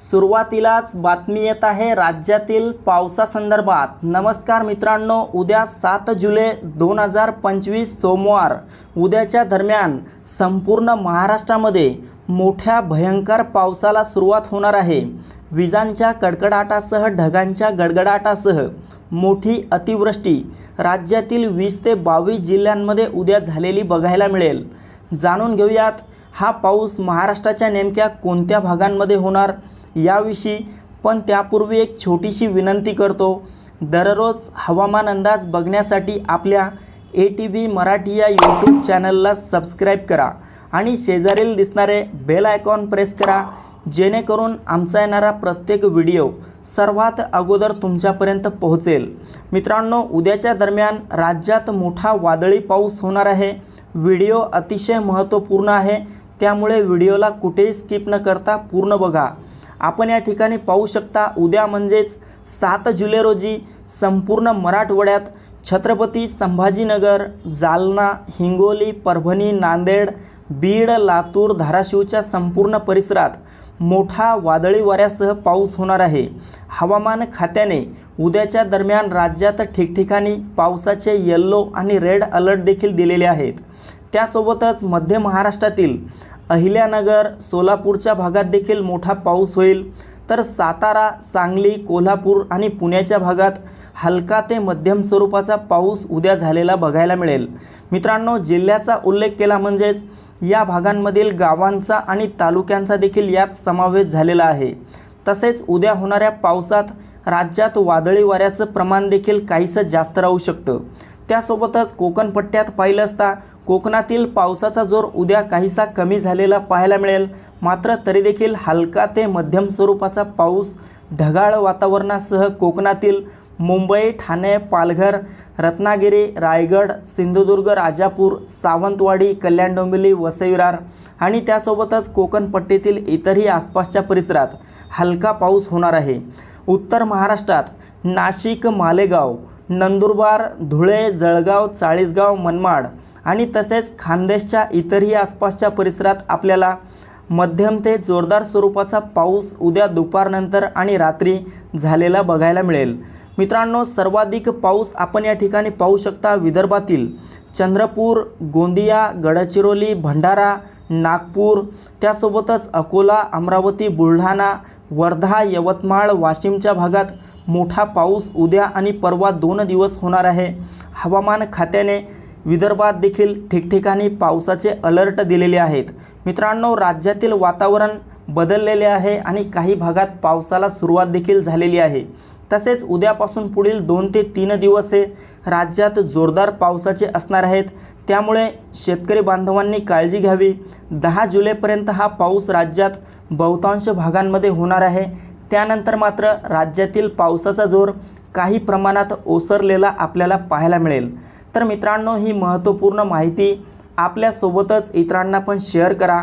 सुरुवातीलाच बातमी येत आहे राज्यातील पावसासंदर्भात. नमस्कार मित्रांनो उद्या सात जुलै दोन हजार पंचवीस सोमवार. उद्याच्या दरम्यान संपूर्ण महाराष्ट्रामध्ये मोठ्या भयंकर पावसाला सुरुवात होणार आहे. विजांच्या कडकडाटासह ढगांच्या गडगडाटासह मोठी अतिवृष्टी राज्यातील वीस ते बावीस जिल्ह्यांमध्ये उद्या झालेली बघायला मिळेल. जाणून घेऊयात हा पाऊस महाराष्ट्राच्या नेमक्या कोणत्या भागांमध्ये होणार याविषयी पण त्यापूर्वी एक छोटीशी विनंती करतो. दररोज हवामान अंदाज बघण्यासाठी आपल्या ए टी व्ही मराठी या यूट्यूब चॅनलला सबस्क्राईब करा आणि शेजारील दिसणारे बेल आयकॉन प्रेस करा जेणेकरून आमचा येणारा प्रत्येक व्हिडिओ सर्वात अगोदर तुमच्यापर्यंत पोहोचेल. मित्रांनो उद्याच्या दरम्यान राज्यात मोठा वादळी पाऊस होणार आहे. व्हिडिओ अतिशय महत्त्वपूर्ण आहे. त्यामुळे व्हिडिओला कुठेही स्किप न करता पूर्ण बघा. आपण या ठिकाणी पाहू शकता उद्या म्हणजेच सात जुलै रोजी संपूर्ण मराठवाड्यात छत्रपती संभाजीनगर जालना हिंगोली परभणी नांदेड बीड लातूर धाराशिवच्या संपूर्ण परिसरात मोठा वादळी वाऱ्यासह पाऊस होणार आहे. हवामान खात्याने उद्याच्या दरम्यान राज्यात ठिकठिकाणी पावसाचे येल्लो आणि रेड अलर्ट देखील दिलेले आहेत. त्यासोबतच मध्य महाराष्ट्रातील अहिल्यानगर सोलापूरच्या भागात देखील मोठा पाऊस होईल. तर सातारा सांगली कोल्हापूर आणि पुण्याच्या भागात हलका ते मध्यम स्वरूपाचा पाऊस उद्या झालेला बघायला मिळेल. मित्रांनो जिल्ह्याचा उल्लेख केला म्हणजेच या भागांमधील गावांचा आणि तालुक्यांचा देखील यात समावेश झालेला आहे. तसेच उद्या होणाऱ्या पावसात राज्यात वादळी वाऱ्याचं प्रमाण देखील काहीसं जास्त राहू शकतं. त्यासोबतच कोकण पट्ट्यात पाहिलं असता कोकणातील पावसाचा जोर उद्या काहीसा कमी झालेला पाहायला मिळेल. मात्र तरी देखील हलका ते मध्यम स्वरूपाचा पाऊस ढगाळ वातावरणासह कोकणातील मुंबई ठाणे पालघर रत्नागिरी रायगड सिंधुदुर्ग राजापूर सावंतवाडी कल्याण डोंबिवली वसई विरार आणि त्यासोबतच कोकणपट्टीतील इतरही आसपासच्या परिसरात हलका पाऊस होणार आहे. उत्तर महाराष्ट्रात नाशिक मालेगाव नंदुरबार धुळे जळगाव चाळीसगाव मनमाड आणि तसेच खानदेशच्या इतरही आसपासच्या परिसरात आपल्याला मध्यम ते जोरदार स्वरूपाचा पाऊस उद्या दुपारनंतर आणि रात्री झालेला बघायला मिळेल. मित्रांनो सर्वाधिक पाऊस आपण या ठिकाणी पाहू शकता विदर्भातील चंद्रपूर गोंदिया गडचिरोली भंडारा नागपूर त्यासोबतच अकोला अमरावती बुलढाणा वर्धा यवतमाळ वाशिमच्या भागात मोठा पाऊस उद्या आणि परवा दोन दिवस होणार आहे. हवामान खात्याने विदर्भात देखील ठिकठिकाणी पावसाचे अलर्ट दिलेले आहेत. मित्रांनो राज्यातील वातावरण बदललेले आहे आणि काही भागात पावसाला सुरुवात देखील झालेली आहे. तसेच उद्यापासून पुढील दोन ते तीन दिवस हे राज्यात जोरदार पावसाचे असणार आहेत. त्यामुळे शेतकरी बांधवांनी काळजी घ्यावी. दहा जुलैपर्यंत हा पाऊस राज्यात बहुतांश भागांमध्ये होणार आहे. त्यानंतर मात्र राज्यातील पावसाचा जोर काही प्रमाणात ओसरलेला आपल्याला पाहायला मिळेल. तर मित्रांनो ही महत्त्वपूर्ण माहिती आपल्यासोबतच इतरांना पण शेअर करा.